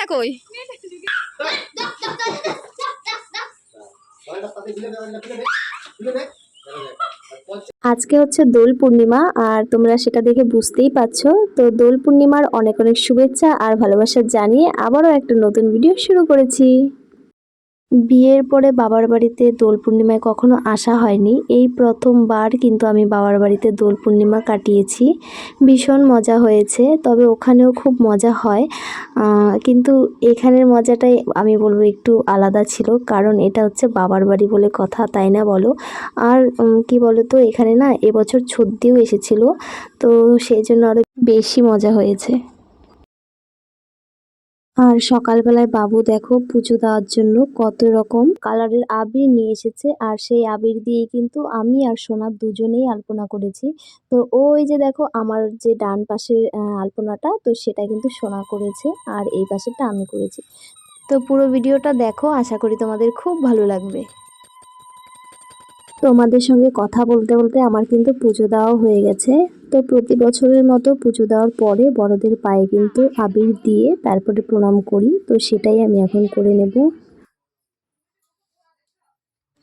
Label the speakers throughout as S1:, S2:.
S1: মেয়েটা কই?
S2: আজকে হচ্ছে দোল পূর্ণিমা আর তোমরা সেটা দেখে বুঝতেই পারছ। তো দোল পূর্ণিমার অনেক অনেক শুভেচ্ছা আর ভালোবাসা জানিয়ে আবারও একটা নতুন ভিডিও শুরু করেছি। বিয়ের পরে বাবার বাড়িতে দোল পূর্ণিমায় কখনো আসা হয়নি। এই প্রথমবার কিন্তু আমি বাবার বাড়িতে দোল পূর্ণিমা কাটিয়েছি। ভীষণ মজা হয়েছে, তবে ওখানেও খুব মজা হয়। কিন্তু এখানের মজাটাই আমি বলব একটু আলাদা ছিল, কারণ এটা হচ্ছে বাবার বাড়ি বলে কথা, তাই না বলো? আর কি বলো তো এখানে না এবছর ছদ্দিও এসেছিল, তো সেই জন্য আরও বেশি মজা হয়েছে। আর সকালবেলায় বাবু দেখো পুজো দেওয়ার জন্য কত রকম কালারের আবির নিয়ে এসেছে। আর সেই আবির দিয়ে কিন্তু আমি আর সোনার দুজনেই আলপনা করেছি। তো ওই যে দেখো আমার যে ডান পাশের আলপনাটা, তো সেটা কিন্তু সোনা করেছে আর এই পাশেরটা আমি করেছি। তো পুরো ভিডিওটা দেখো, আশা করি তোমাদের খুব ভালো লাগবে। তোমাদের সঙ্গে কথা বলতে বলতে আমার কিন্তু পুজো দেওয়া হয়ে গেছে। তো প্রতি বছরের মতো পুজো দেওয়ার পরে বড়দের পায়ে কিন্তু আবির দিয়ে তারপরে প্রণাম করি। তো সেটাই আমি এখন করে নেব।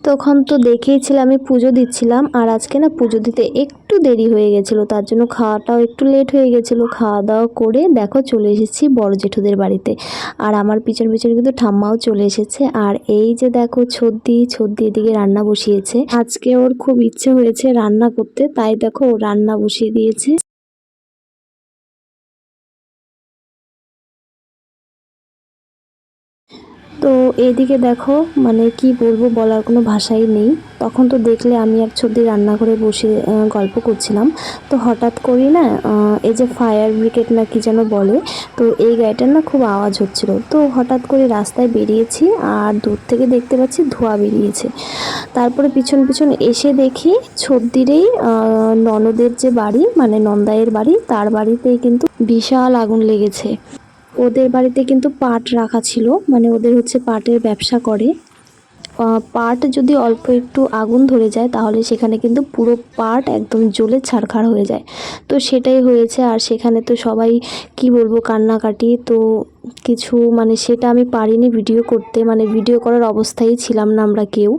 S2: তখন তো দেখেইছিলাম আমি পুজো দিচ্ছিলাম, আর আজকে না পুজো দিতে একটু দেরি হয়ে গেছিল, তার জন্য খাওয়াটাও একটু লেট হয়ে গেছিল খাওয়া দাওয়া করে দেখো চলে এসেছি বড় জেঠুদের বাড়িতে। আর আমার পিছন পিছন কিন্তু ঠাম্মাও চলে এসেছে, আর এই যে দেখো ছদ্দি ছদ্দি এদিকে রান্না বসিয়েছে। আজকে ওর খুব ইচ্ছে হয়েছে রান্না করতে, তাই দেখো ও রান্না বসিয়ে দিয়েছে। তো এইদিকে দেখো মানে কি বলব বলার কোনো ভাষাই নেই। তখন তো দেখলে আমি এক ছদ্দি রান্না করে বসে গল্প করছিলাম। তো হঠাৎ করি না এই যে ফায়ার ব্রিগেড না কি যেন বলে, তো এই গাড়িটার না খুব আওয়াজ হচ্ছিল। তো হঠাৎ করে রাস্তায় বেরিয়েছি আর দূর থেকে দেখতে পাচ্ছি ধোঁয়া বেরিয়েছে। তারপরে পিছন পিছন এসে দেখি ছদ্দিরেই ননদের যে বাড়ি মানে নন্দাইয়ের বাড়ি, তার বাড়িতেই কিন্তু বিশাল আগুন লেগেছে। ওদের বাড়িতে কিন্তু পাট রাখা ছিল মানে ওদের হচ্ছে পাটের ব্যবসা করে। পাট যদি অল্প একটু আগুন ধরে যায়, তাহলে সেখানে কিন্তু পুরো পাট একদম জ্বলে ছারখার হয়ে যায়। তো সেটাই হয়েছে, আর সেখানে তো সবাই, কি বলব, কান্নাকাটি। তো কিছু মানে সেটা আমি পারিনি ভিডিও করতে মানে ভিডিও করার অবস্থায় ছিলাম না আমরা কেউ।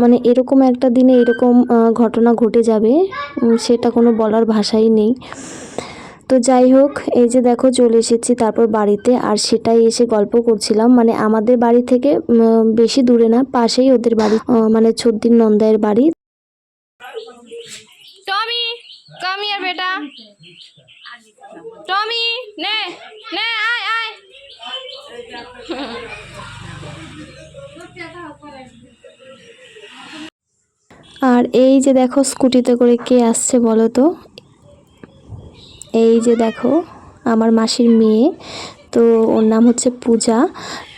S2: মানে এরকম একটা দিনে এরকম ঘটনা ঘটে যাবে সেটা কোনো বলার ভাষাই নেই। তো যাই হোক এই যে দেখো চলে এসেছি তারপর বাড়িতে আর সেটাই এসে গল্প করছিলাম। মানে আমাদের বাড়ি থেকে বেশি দূরে না পাশেই ওদের বাড়ি মানে ছদ্দিন নন্দায়ের বাড়ি।
S1: টমি কাম বেটা। টমি নে নে আয় আয়।
S2: আর এই যে দেখো স্কুটিতে করে কে আসছে বলো তো? এই যে দেখো, আমার মাসির মেয়ে, তো ওর নাম হচ্ছে পূজা।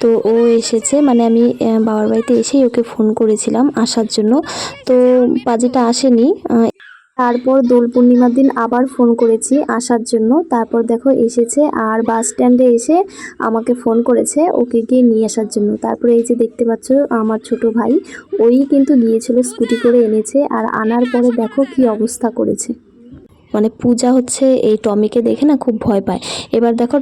S2: তো ও এসেছে মানে আমি বাবার বাড়িতে এসেই ওকে ফোন করেছিলাম আসার জন্য। তো পাজিটা আসেনি তারপর দোল পূর্ণিমার দিন আবার ফোন করেছি আসার জন্য। তারপর দেখো এসেছে আর বাস স্ট্যান্ডে এসে আমাকে ফোন করেছে ওকে গিয়ে নিয়ে আসার জন্য। তারপরে এই যে দেখতে পাচ্ছ আমার ছোট ভাই, ওই কিন্তু গিয়েছিল স্কুটি করে এনেছে আর আনার পরে দেখো কি অবস্থা করেছে। মানে পূজা হচ্ছে এই টমিকে দেখে না খুব ভয় পায়। এবার দেখো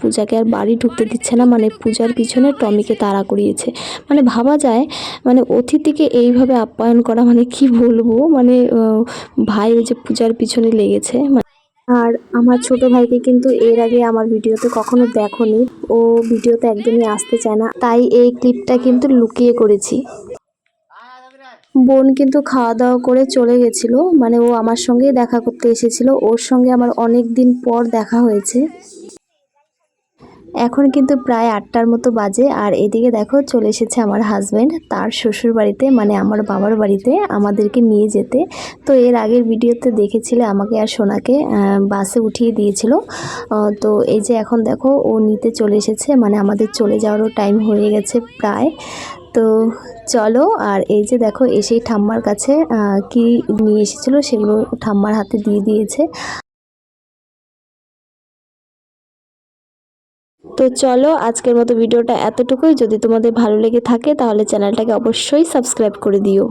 S2: পূজাকে আর বাড়ি ঢুকতে দিচ্ছে না মানে পূজার পিছনে টমিকে তাড়া করিয়েছে। মানে ভাবা যায় মানে অতিথিকে এইভাবে আপ্যায়ন করা মানে কি বলব? মানে ভাই ওই যে পূজার পিছনে লেগেছে। মানে আর আমার ছোট ভাইকে কিন্তু এর আগে আমার ভিডিওতে কখনো দেখোনি। ও ভিডিওতে একদমই আসতে চায় না। তাই এই ক্লিপটা কিন্তু লুকিয়ে করেছি। বোন কিন্তু খাওয়া দাওয়া করে চলে গেছিল। মানে ও আমার সঙ্গেই দেখা করতে এসেছিল। ওর সঙ্গে আমার অনেক দিন পর দেখা হয়েছে। এখন কিন্তু প্রায় আটটার মতো বাজে। আর এদিকে দেখো, চলে এসেছে আমার হাজব্যান্ড তার শ্বশুর বাড়িতে মানে আমার বাবার বাড়িতে আমাদেরকে নিয়ে যেতে। তো এর আগের ভিডিওতে দেখেছিলে আমাকে আর সোনাকে বাসে উঠিয়ে দিয়েছিল। তো এই যে এখন দেখো, ও নিতে চলে এসেছে। মানে আমাদের চলে যাওয়ারও টাইম হয়ে গেছে প্রায়। তো চলো, আর এই যে দেখো, এসেই ঠাম্মার কাছে কি নিয়ে এসেছিল সেগুলো ঠাম্মার হাতে দিয়ে দিয়েছে। তো চলো, আজকের মতো ভিডিওটা এতটুকুই। যদি তোমাদের ভালো লেগে থাকে, তাহলে চ্যানেলটাকে অবশ্যই সাবস্ক্রাইব করে দিও।